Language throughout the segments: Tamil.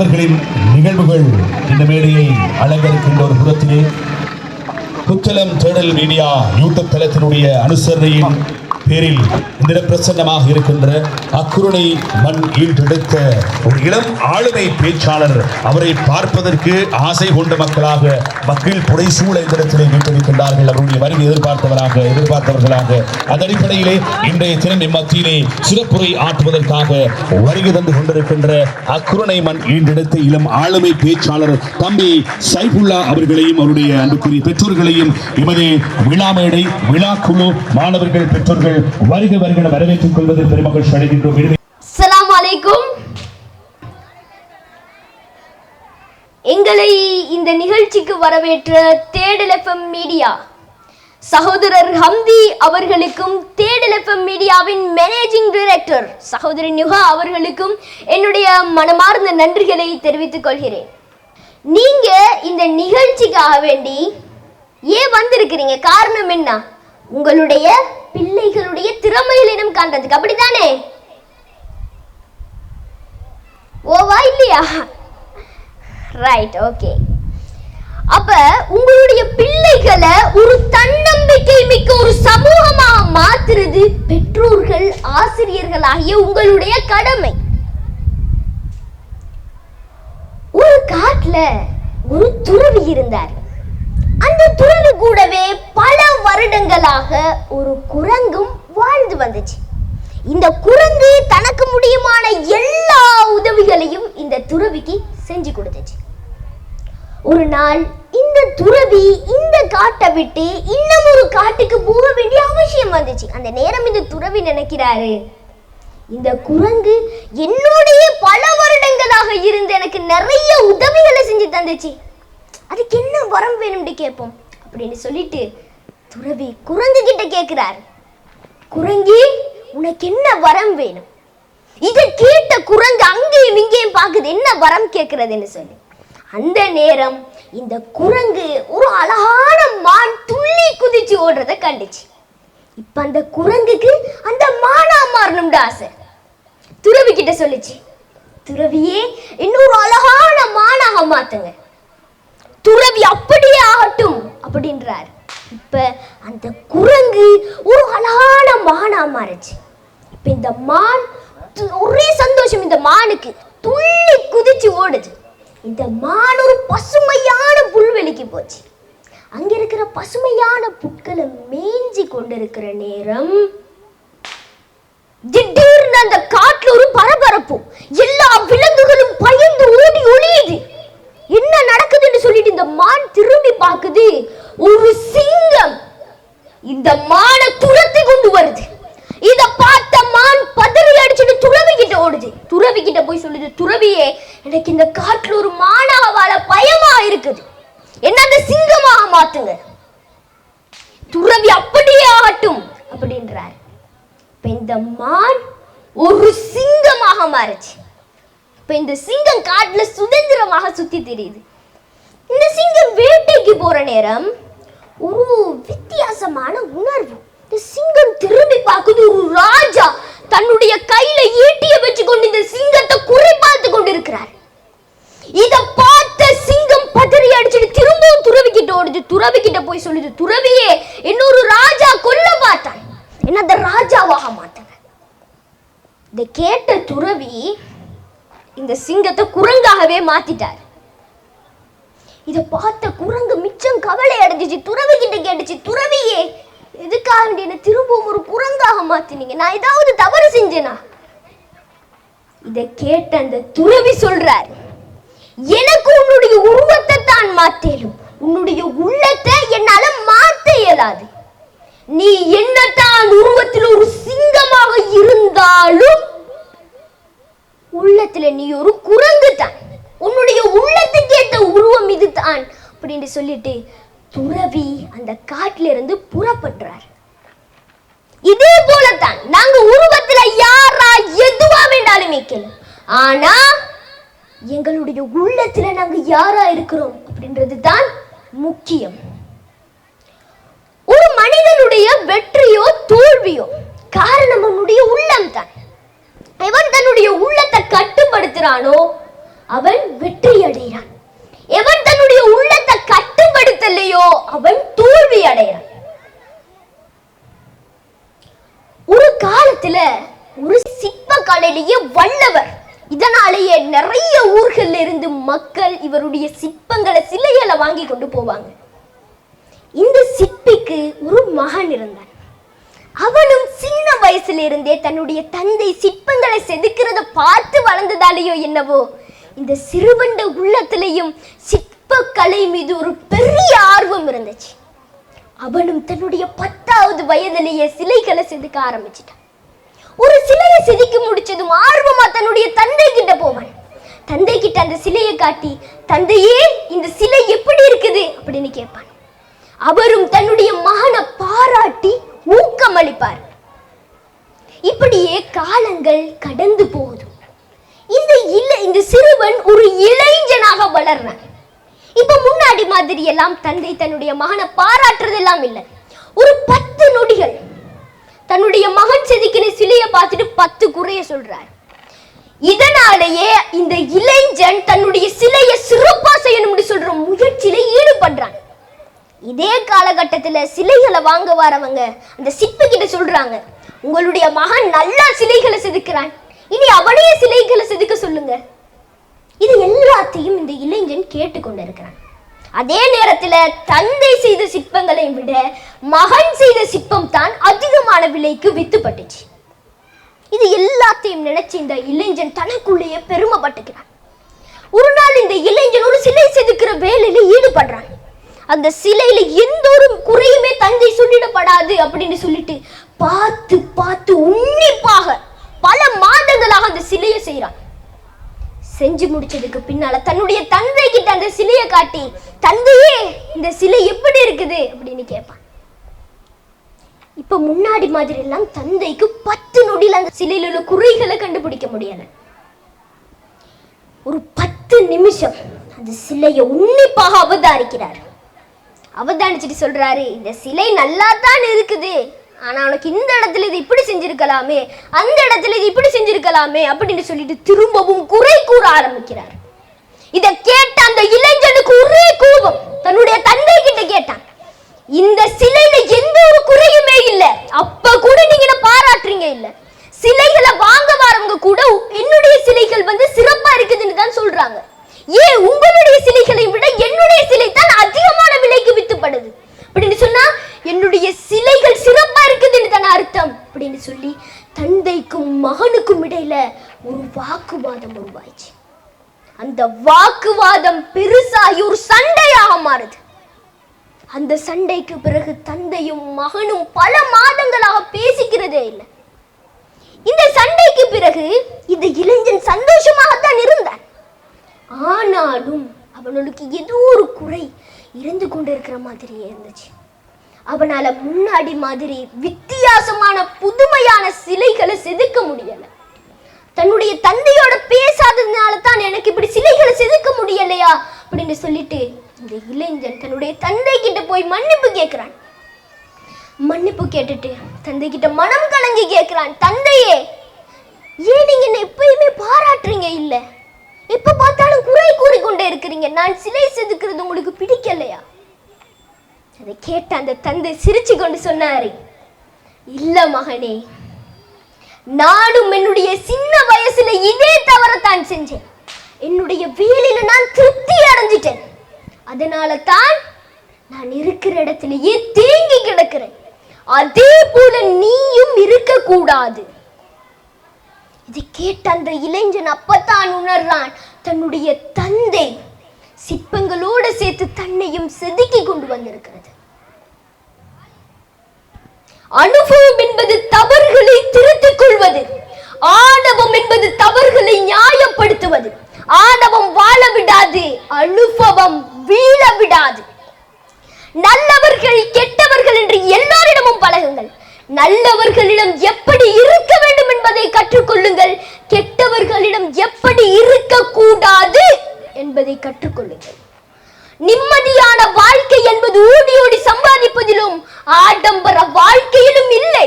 அவர்களின் நிகழ்வுகள் இந்த மேடையை அலங்கரிக்கின்ற ஒரு புறத்திலே குச்சலம் தேடல் மீடியா யூடியூப் தளத்தினுடைய அனுசரணையின் பேரில் இந்த பிரசன்னமாக இருக்கின்ற அக்குருணை மண் ஈன்றெடுத்த ஒரு இளம் ஆளுமை பேச்சாளர் அவரை பார்ப்பதற்கு ஆசை கொண்ட மக்களாக மக்கள் புடைசூழ இந்த இடத்திலே வீட்டிருக்கின்றார்கள் அவருடைய வருகை எதிர்பார்த்தவராக எதிர்பார்த்தவர்களாக. அதன் அடிப்படையிலே இன்றைய தினம் இம்மத்தியிலே சிறப்புரை ஆற்றுவதற்காக வருகை தந்து கொண்டிருக்கின்ற அக்குருணை மண் ஈன்றெடுத்த இளம் ஆளுமை பேச்சாளர் தம்பி சைபுல்லா அவர்களையும் அவருடைய அன்புக்குரிய பெற்றோர்களையும் இவரே விழா மேடை விழா குழு மாணவர்கள் பெற்றோர்கள் வருகை அவர்களை வரவேற்றுக் கொள்வதில் பெருமகிழ்ச்சி அடைகின்றோம். எங்களை இந்த நிகழ்ச்சிக்கு வரவேற்ற தேடல் எஃப்எம் மீடியா சகோதரர் ஹம்தி அவர்களுக்கும் தேடல் எஃப்எம் மீடியாவின் மேனேஜிங் டைரக்டர் சகோதரி நிகா அவர்களுக்கும் என்னுடைய மனமார்ந்த நன்றிகளை தெரிவித்துக் கொள்கிறேன். நீங்க இந்த நிகழ்ச்சிக்காக வேண்டி ஏன் வந்திருக்கிறீங்க? காரணம் என்ன? உங்களுடைய பிள்ளைகளுடைய திறமைகளினம் காண்றதுக்கு அப்படித்தானே? ஓவா இல்லையா? ரைட் ஓகே அப்ப உங்களுடைய பிள்ளைகளை ஒரு தன்னம்பிக்கை மிக்க ஒரு சமூகமாக மாத்துறது பெற்றோர்கள் ஆசிரியர்கள் ஆகிய உங்களுடைய கடமை. ஒரு காட்டுல ஒரு துறவி இருந்தார். அந்த துறவி கூடவே பல வருடங்களாக ஒரு குரங்கும் வாழ்ந்து வந்துச்சு. இந்த குரங்கு தனக்கு முடியுமான எல்லா உதவிகளையும் இந்த துறவிக்கு செஞ்சு கொடுத்துச்சு. ஒரு நாள் இந்த துறவி இந்த காட்டை விட்டு இன்னும் ஒரு காட்டுக்கு போக வேண்டிய அவசியம் வந்துச்சு. அந்த நேரம் இந்த துறவி நினைக்கிறாரு இந்த குரங்கு என்னுடைய பல வருடங்களாக இருந்து எனக்கு நிறைய உதவிகளை செஞ்சு தந்துச்சு. அதுக்கு என்ன வரம் வேணும்னு கேட்போம்? அப்படின்னு சொல்லிட்டு துறவி குரங்கு கிட்ட கேட்கிறார். குரங்கி உனக்கு என்ன வரம் வேணும்? இதை கேட்ட குரங்கு அங்கேயும் இங்கேயும் பார்க்குது என்ன வரம் கேட்கறதுன்னு சொல்லி. அந்த நேரம் இந்த குரங்கு ஒரு அழகான மான் துள்ளி குதிச்சு ஓடுறத கண்டுச்சு. இப்ப அந்த குரங்குக்கு அந்த மானா மாறணும்னு ஆசை. துறவி கிட்ட சொல்லுச்சு துறவியே இன்னொரு அழகான மானாக மாத்துங்க. துறவி அப்படியே ஆகட்டும் அப்படின்றார். இப்ப அந்த குரங்கு ஒரு அழகான மானா மாறுச்சு. இப்ப இந்த மான் ஒரே சந்தோஷம் இந்த மானுக்கு. துள்ளி குதிச்சு ஓடுது. இந்த மான் ஒரு பசுமையான புல்வெளிக்கு போச்சு. அங்க இருக்கிற பசுமையான புட்களை மேய்ஞ்சி கொண்டிருக்கிற நேரம் திடீர்னு அந்த காட்டுல ஒரு பரபரப்பு. எல்லா விலங்குகளும் பயந்து ஓடி ஒளியுது என்ன நடக்குதுன்னு சொல்லிட்டு இந்த மான் திரும்பி பார்க்குது. ஒரு சிங்கம் இந்த மானை துரத்தி கொண்டு வருது. இத பார்த்த மான் பதறி அடிச்சுட்டு துறவி கிட்ட ஓடுது. துறவி கிட்ட போய் சொல்லுது துறவியே எனக்கு இந்த காட்டுல ஒரு மானாவால வாழ பயமா இருக்குது. என்ன அந்த சிங்கமாக மாத்துங்க துறவி அப்படியே ஆகட்டும் அப்படின்றார். இப்ப இந்த மான் ஒரு சிங்கமாக மாறுச்சு. இப்ப இந்த சிங்கம் காட்டுல சுதந்திரமாக சுத்தி தெரியுது. இந்த சிங்கம் வேட்டைக்கு போற நேரம் ஒரு வித்தியாசமான உணர்வு. இந்த சிங்கம் திரும்பி பார்க்குது ஒரு ராஜா தன்னுடைய கையில ஈட்டிய வச்சு கொண்டு இந்த சிங்கத்தை குறிப்பார்த்து கொண்டிருக்கிறார். இத பார்த்த சிங்கம் பதறி அடிச்சுட்டு திரும்பவும் துறவிக்கிட்ட ஓடுது. துறவிக்கிட்ட போய் சொல்லுது துறவியே இன்னொரு ராஜா கொல்ல பார்த்தான் என்ன அந்த ராஜாவாக மாட்டாங்க இதை கேட்ட துறவி இந்த சிங்கத்தை குரங்காகவே மாத்திட்டார். இதை பார்த்த குரங்கு மிச்சம் கவலை அடைஞ்சிச்சு துறவி கிட்ட கேட்டுச்சு துறவியே எதுக்காக வேண்டி என்ன திரும்பவும் ஒரு குரங்காக மாத்தினீங்க? நான் ஏதாவது தவறு செஞ்சேனா? இதை கேட்ட அந்த துறவி சொல்றார் எனக்கு உன்னுடைய உருவத்தை தான் மாத்தேலும் உன்னுடைய உள்ளத்தை என்னால மாத்த இயலாது. நீ என்னதான் உருவத்தில் ஒரு சிங்கமாக இருந்தாலும் உள்ளத்துல நீ ஒரு குரங்கு தான். உன்னுடைய உள்ளத்துக்கு ஏற்ற உருவம் இதுதான் அப்படின்னு சொல்லிட்டு துறவி அந்த காட்டிலிருந்து புறப்படுறார் இதே போலத்தான் நாங்க உருவத்துல யாரா எதுவா வேண்டாலும் வைக்கலாம் ஆனா எங்களுடைய உள்ளத்துல நாங்க யாரா இருக்கிறோம் அப்படின்றது தான் முக்கியம். ஒரு மனிதனுடைய வெற்றியோ தோல்வியோ காரணம் அவனுடைய உள்ளம் தான் எவன் தன்னுடைய உள்ளத்தை கட்டுப்படுத்துறானோ அவன் வெற்றி அடைகிறான் எவன் தன்னுடைய உள்ளத்தை கட்டுப்படுத்தலையோ அவன் தோல்வி அடைகிறான் ஒரு காலத்துல ஒரு சிற்ப கலையிலேயே வல்லவர். இதனாலேயே நிறைய ஊர்கள்ல இருந்து மக்கள் இவருடைய சிற்பங்களை சிலைகளை வாங்கி கொண்டு போவாங்க. இந்த சிற்பிக்கு ஒரு மகன் இருந்தான். அவனும் சின்ன வயசுல இருந்தே தன்னுடைய தந்தை சிற்பங்களை செதுக்கிறத பார்த்து வளர்ந்ததாலேயோ என்னவோ இந்த சிறுவண்ட உள்ளத்திலையும் சிற்பக்கலை மீது ஒரு பெரிய ஆர்வம் இருந்துச்சு. அவனும் தன்னுடைய பத்தாவது வயதிலேயே சிலைகளை செதுக்க ஆரம்பிச்சிட்டான். ஒரு சிலையை செதுக்கி முடிச்சதும் ஆர்வமா தன்னுடைய தந்தை கிட்ட போவான். தந்தை கிட்ட அந்த சிலையை காட்டி தந்தையே இந்த சிலை எப்படி இருக்குது? அப்படின்னு கேட்பான். அவரும் தன்னுடைய மகனை பாராட்டி ஊக்கமளிப்பார். இப்படியே காலங்கள் கடந்து போகுது. இந்த இள இந்த சிறுவன் ஒரு இளைஞனாக வளர்றான். இப்ப முன்னாடி மாதிரி எல்லாம் தந்தை தன்னுடைய மகனை பாராட்டுறதெல்லாம் இல்லை. ஒரு பத்து நொடிகள் தன்னுடைய மகன் செதுக்கின சிலையை பார்த்துட்டு பத்து குறைய சொல்றார். இதனாலேயே இந்த இளைஞன் தன்னுடைய சிலையை சிறப்பா செய்யணும்னு சொல்ற முயற்சியில ஈடுபடுறான். இதே காலகட்டத்துல சிலைகளை வாங்க வரவங்க அந்த சிற்பி கிட்ட சொல்றாங்க உங்களுடைய மகன் நல்லா சிலைகளை செதுக்கிறான். இனி அவனையே சிலைகளை செதுக்க சொல்லுங்க. இது எல்லாத்தையும் இந்த இளைஞன் கேட்டுக்கொண்டிருக்கிறான். அதே நேரத்துல தந்தை செய்த சிற்பங்களை விட மகன் செய்த சிற்பம் தான் அதிகமான விலைக்கு வித்துப்பட்டுச்சு. இது எல்லாத்தையும் நினைச்சு இந்த இளைஞன் தனக்குள்ளேயே பெருமைப்பட்டுக்கிறான். ஒரு நாள் இந்த இளைஞன் ஒரு சிலை செதுக்கிற வேலையில ஈடுபடுறான். அந்த சிலையில எந்த ஒரு குறையுமே தந்தை சொல்லிடப்படாது அப்படின்னு சொல்லிட்டு பார்த்து பார்த்து உன்னிப்பாக பல மாதங்களாக அந்த சிலையை செய்கிறான். செஞ்சு முடிச்சதுக்கு பின்னால தன்னுடைய தந்தை கிட்ட அந்த சிலையை காட்டி தந்தையே இந்த சிலை எப்படி இருக்குது? அப்படின்னு கேட்பான். இப்ப முன்னாடி மாதிரி எல்லாம் தந்தைக்கு பத்து நொடியில் அந்த சிலையில உள்ள குறைகளை கண்டுபிடிக்க முடியல. ஒரு பத்து நிமிஷம் அந்த சிலையை உன்னிப்பாக அவதாரிக்கிறார் அவதானிச்சுட்டு சொல்றாரு இந்த சிலை நல்லா தான் இருக்குது. ஆனா உனக்கு இந்த இடத்துல இது இப்படி செஞ்சிருக்கலாமே அந்த இடத்துல இது இப்படி செஞ்சிருக்கலாமே அப்படின்னு சொல்லிட்டு திரும்பவும் குறை கூற ஆரம்பிக்கிறார். இதை கேட்ட அந்த இளைஞனுக்கு ஒரே கோபம். தன்னுடைய தந்தை கிட்ட கேட்டான் இந்த சிலையில எந்த ஒரு குறையுமே இல்ல. அப்ப கூட நீங்க என்ன பாராட்டுறீங்க இல்ல? சிலைகளை வாங்க வரவங்க கூட என்னுடைய சிலைகள் வந்து சிறப்பா இருக்குதுன்னு தான் சொல்றாங்க. ஏன் உங்களுடைய சிலைகளை விட என்னுடைய சிலை தான் அதிகமான விலைக்கு வித்துப்படுது? அப்படின்னு சொன்னா என்னுடைய சிலைகள் சிறப்பா இருக்குதுன்னு தானே அர்த்தம் அப்படின்னு சொல்லி தந்தைக்கும் மகனுக்கும் இடையில ஒரு வாக்குவாதம் உருவாயிச்சு. அந்த வாக்குவாதம் பெருசாகி ஒரு சண்டையாக மாறுது. அந்த சண்டைக்கு பிறகு தந்தையும் மகனும் பல மாதங்களாக பேசிக்கிறதே இல்லை. இந்த சண்டைக்கு பிறகு இந்த இளைஞன் சந்தோஷமாகத்தான் இருந்தான். ஆனாலும் அவனுக்கு ஏதோ ஒரு குறை இருந்து கொண்டிருக்கிற மாதிரியே இருந்துச்சு. அவனால முன்னாடி மாதிரி வித்தியாசமான புதுமையான சிலைகளை செதுக்க முடியல. தன்னுடைய தந்தையோட பேசாததுனால தான் எனக்கு இப்படி சிலைகளை செதுக்க முடியலையா? அப்படின்னு சொல்லிட்டு இந்த இளைஞன் தன்னுடைய தந்தை கிட்ட போய் மன்னிப்பு கேட்கிறான் மன்னிப்பு கேட்டுட்டு தந்தை கிட்ட மனம் கலங்கி கேட்கிறான் தந்தையே ஏன் நீங்க என்ன எப்பயுமே பாராட்டுறீங்க இல்ல? எப்ப பார்த்தாலும் குறை கூறிக்கொண்டே இருக்கிறீங்க. நான் சிலை செதுக்கிறது உங்களுக்கு பிடிக்கலையா? அதை கேட்ட அந்த தந்தை சிரிச்சு கொண்டு சொன்னார் இல்ல மகனே நானும் என்னுடைய சின்ன வயசுல இதே தவறத்தான் செஞ்சேன். என்னுடைய வேலையில நான் திருப்தி அடைஞ்சிட்டேன். அதனால தான் நான் இருக்கிற இடத்துலயே தேங்கி கிடக்கிறேன். அதே போல நீயும் இருக்க கூடாது இதை கேட்ட அந்த இளைஞன் அப்பத்தான் உணர்றான் தன்னுடைய தந்தை சிற்பங்களோடு சேர்த்து தன்னையும் செதுக்கி கொண்டு வந்திருக்கிறது. அனுபவம் என்பது தவறுகளை திருத்திக் கொள்வது. ஆணவம் என்பது தவறுகளை நியாயப்படுத்துவது. ஆணவம் வாழ விடாது அனுபவம் வீழ விடாது. நல்லவர்கள் கெட்டவர்கள் என்று எல்லோரிடமும் பழகுங்கள். நல்லவர்களிடம் எப்படி இருக்க வேண்டும் என்பதை கற்றுக்கொள்ளுங்கள் கெட்டவர்களிடம் எப்படி இருக்கக்கூடாது என்பதை கற்றுக்கொள்ளுங்கள். நிம்மதியான வாழ்க்கை என்பது ஓடி ஓடி சம்பாதிப்பதிலும் ஆடம்பர வாழ்க்கையிலும் இல்லை.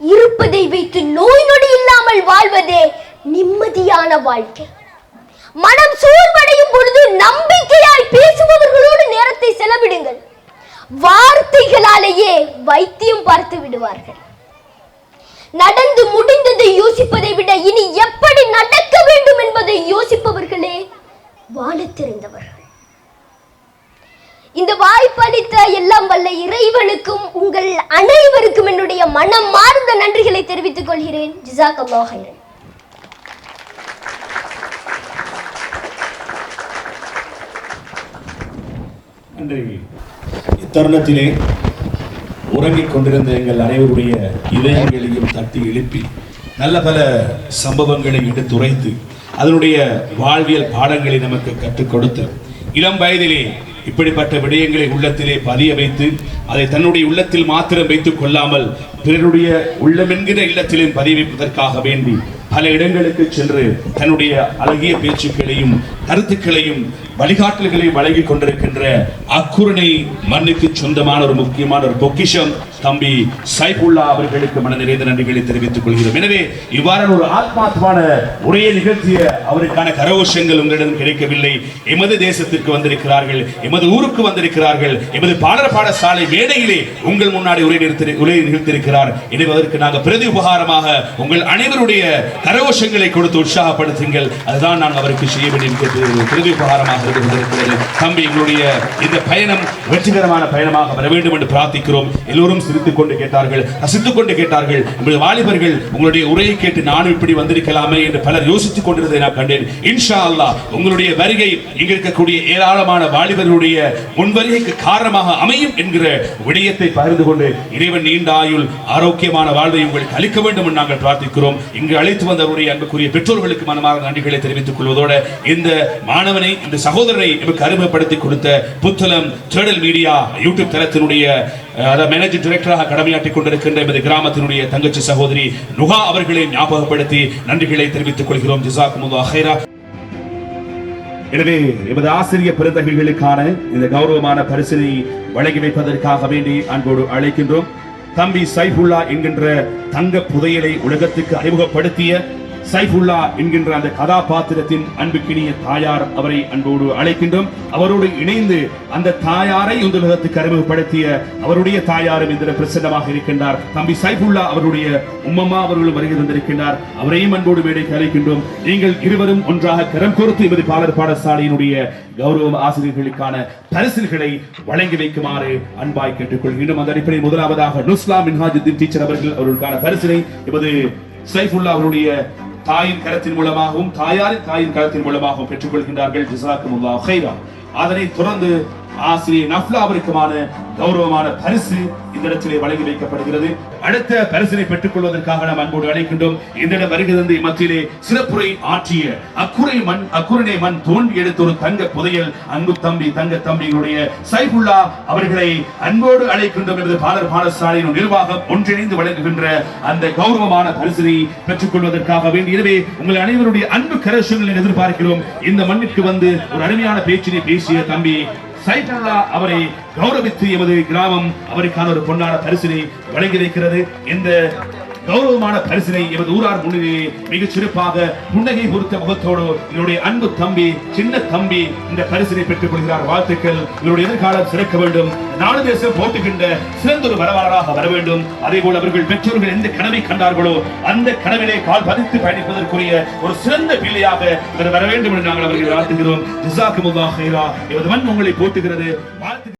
இருப்பதை வைத்து நோய் நொடி இல்லாமல் வாழ்வதே நிம்மதியான வாழ்க்கை. மனம் சோர்வடையும் பொழுது நம்பிக்கையாய் பேசுபவர்களோடு நேரத்தை செலவிடுங்கள். வார்த்தைகளாலேயே வைத்தியம் பார்த்து விடுவார்கள். நடந்து முடிந்ததை யோசிப்பதை விட இனி எப்படி நடக்க வேண்டும் என்பதை யோசிப்பவர்களே வாழத் தெரிந்தவர்கள் இந்த வாய்ப்பளித்த எல்லாம் வல்ல இறைவனுக்கும் உங்கள் அனைவருக்கும் என்னுடைய மனம் மார்ந்த நன்றிகளை தெரிவித்துக் கொள்கிறேன். ஜிசாக் அல்லாஹ் நன்றி. இத்தருணத்திலே உறங்கிக் கொண்டிருந்த எங்கள் அனைவருடைய இதயங்களையும் தட்டி எழுப்பி நல்ல பல சம்பவங்களை எடுத்துரைத்து அதனுடைய வாழ்வியல் பாடங்களை நமக்கு கற்றுக் கொடுத்து இளம் வயதிலே இப்படிப்பட்ட விடயங்களை உள்ளத்திலே பதிய வைத்து அதை தன்னுடைய உள்ளத்தில் மாத்திரம் வைத்துக் கொள்ளாமல் பிறருடைய உள்ளமென்கிற இல்லத்திலும் பதிய வைப்பதற்காக வேண்டி பல இடங்களுக்கு சென்று தன்னுடைய அழகிய பேச்சுக்களையும் கருத்துக்களையும் வழிகாட்டல்களையும் வழங்கிக் கொண்டிருக்கின்ற அக்குரணை மண்ணுக்கு சொந்தமான ஒரு முக்கியமான ஒரு பொக்கிஷம். தம்பி சைபுல்லா அவர்களுக்கு மன நிறைந்த நன்றிகளை தெரிவித்துக் கொள்கிறோம். எனவே இவ்வாறான ஒரு ஆத்மாத்மான உரையை நிகழ்த்திய அவருக்கான கரகோஷங்கள் உங்களிடம் கிடைக்கவில்லை. எமது தேசத்திற்கு வந்திருக்கிறார்கள் எமது ஊருக்கு வந்திருக்கிறார்கள் எமது பாடற பாடசாலை மேடையிலே உங்கள் முன்னாடி உரை நிறுத்தி உரை நிகழ்த்திருக்கிறார் எனவே அதற்கு நாங்கள் பிரதி உபகாரமாக உங்கள் அனைவருடைய கரகோஷங்களை கொடுத்து உற்சாகப்படுத்துங்கள். அதுதான் நான் அவருக்கு செய்ய வேண்டிய பிரதி உபகாரமாக இருந்து கொண்டிருக்கிறது. தம்பி எங்களுடைய இந்த பயணம் வெற்றிகரமான பயணமாக வர வேண்டும் என்று பிரார்த்திக்கிறோம். எல்லோரும் சிரித்துக் கொண்டு கேட்டார்கள். ரசித்துக் கொண்டு கேட்டார்கள். நம்முடைய வாலிபர்கள் உங்களுடைய உரையை கேட்டு நானும் இப்படி வந்திருக்கலாமே என்று பலர் யோசித்துக் கொண்டிருந்ததை நான் கண்டேன். இன்ஷா அல்லா உங்களுடைய வருகை இங்க இருக்கக்கூடிய ஏராளமான வாலிபர்களுடைய முன்வருகைக்கு காரணமாக அமையும் என்கிற விடயத்தை பகிர்ந்து கொண்டு இறைவன் நீண்ட ஆயுள் ஆரோக்கியமான வாழ்வை உங்களுக்கு அளிக்க வேண்டும் என்று நாங்கள் பிரார்த்திக்கிறோம். இங்கு அழைத்து வந்தவருடைய அன்புக்குரிய பெற்றோர்களுக்கு மனமார்ந்த நன்றிகளை தெரிவித்துக் கொள்வதோடு இந்த மாணவனை இந்த சகோதரனை நமக்கு அறிமுகப்படுத்தி கொடுத்த புத்த ஜெருசலம் தேடல் மீடியா யூடியூப் தளத்தினுடைய மேனேஜிங் டைரக்டராக கடமையாற்றிக் கொண்டிருக்கின்ற எமது கிராமத்தினுடைய தங்கச்சி சகோதரி நுகா அவர்களை ஞாபகப்படுத்தி நன்றிகளை தெரிவித்துக் கொள்கிறோம். ஜிசாக்குமுல்லா ஹைரா எனவே எமது ஆசிரியர் பெருந்தகைகளுக்கான இந்த கௌரவமான பரிசினை வழங்கி வைப்பதற்காக வேண்டி அன்போடு அழைக்கின்றோம். தம்பி சைஃபுல்லா என்கின்ற தங்க புதையலை உலகத்துக்கு அறிமுகப்படுத்திய சைஃபுல்லா என்கின்ற அந்த கதாபாத்திரத்தின் அன்புக்கினிய தாயார் அவரை அன்போடு அழைக்கின்றோம். அவரோடு இணைந்து அந்த தாயாரை இந்த உலகத்துக்கு அறிமுகப்படுத்திய அவருடைய தாயாரும் இந்த பிரசன்னமாக இருக்கின்றார். தம்பி சைஃபுல்லா அவருடைய உம்மம்மா அவர்களும் வருகை தந்திருக்கின்றார். அவரையும் அன்போடு மேடைக்கு அழைக்கின்றோம் நீங்கள் இருவரும் ஒன்றாக கரம் கோர்த்து எமது பாலர் பாடசாலையினுடைய கௌரவ ஆசிரியர்களுக்கான பரிசில்களை வழங்கி வைக்குமாறு அன்பாய் கேட்டுக்கொள்கின்றோம். அந்த அடிப்படையில் முதலாவதாக நுஸ்லாம் மின்ஹாஜுddin டீச்சர் அவர்கள் அவர்களுக்கான பரிசினை எமது சைஃபுல்லா அவருடைய தாயின் கரத்தின் மூலமாகவும் தாயாரின் தாயின் கரத்தின் மூலமாகவும் பெற்றுக்கொள்கின்றார்கள். ஜிசாக்குமுல்லா ஹைரா தொடர்ந்து ஆசிரியர் நஃப்லா அவருக்குமான கௌரவமான பரிசு இந்த இடத்திலே வழங்கி வைக்கப்படுகிறது. அடுத்த பரிசினை பெற்றுக் கொள்வதற்காக நாம் அன்போடு அழைக்கின்றோம். இந்த இடம் வருகிறது மத்தியிலே சிறப்புரை ஆற்றிய அக்குறை மண் அக்குரணை மண் தோண்டி எடுத்த ஒரு தங்க புதையல் அன்பு தம்பி தங்க தம்பியினுடைய சைஃபுல்லா அவர்களை அன்போடு அழைக்கின்றோம் என்பது பாலர் பாடசாலையின் நிர்வாகம் ஒன்றிணைந்து வழங்குகின்ற அந்த கௌரவமான பரிசினை பெற்றுக் கொள்வதற்காக வேண்டி எனவே உங்கள் அனைவருடைய அன்பு கரசுகளை எதிர்பார்க்கிறோம். இந்த மண்ணிற்கு வந்து ஒரு அருமையான பேச்சினை பேசிய தம்பி சைதாலா அவரை கௌரவித்து எமது கிராமம் அவருக்கான ஒரு பொன்னான பரிசினை வழங்கி வைக்கிறது. இந்த கௌரவமான பரிசினை எமது ஊரார் முன்னிலையே மிகச் சிறப்பாக புன்னகை பொறுத்த முகத்தோடு என்னுடைய அன்பு தம்பி சின்ன தம்பி இந்த பரிசினை பெற்றுக் கொள்கிறார். வாழ்த்துக்கள். இவருடைய எதிர்காலம் சிறக்க வேண்டும். நாடு தேசம் போட்டுகின்ற சிறந்தொரு ஒரு வர வேண்டும். அதே போல் அவர்கள் பெற்றோர்கள் எந்த கனவை கண்டார்களோ அந்த கனவிலே கால் பதித்து பயணிப்பதற்குரிய ஒரு சிறந்த பிள்ளையாக இவர் வர வேண்டும் என்று நாங்கள் அவர்கள் வாழ்த்துகிறோம். ஜிசாக்குமுல்லாஹ் ஹைரா இவரது மண் உங்களை போட்டுகிறது வாழ்த்து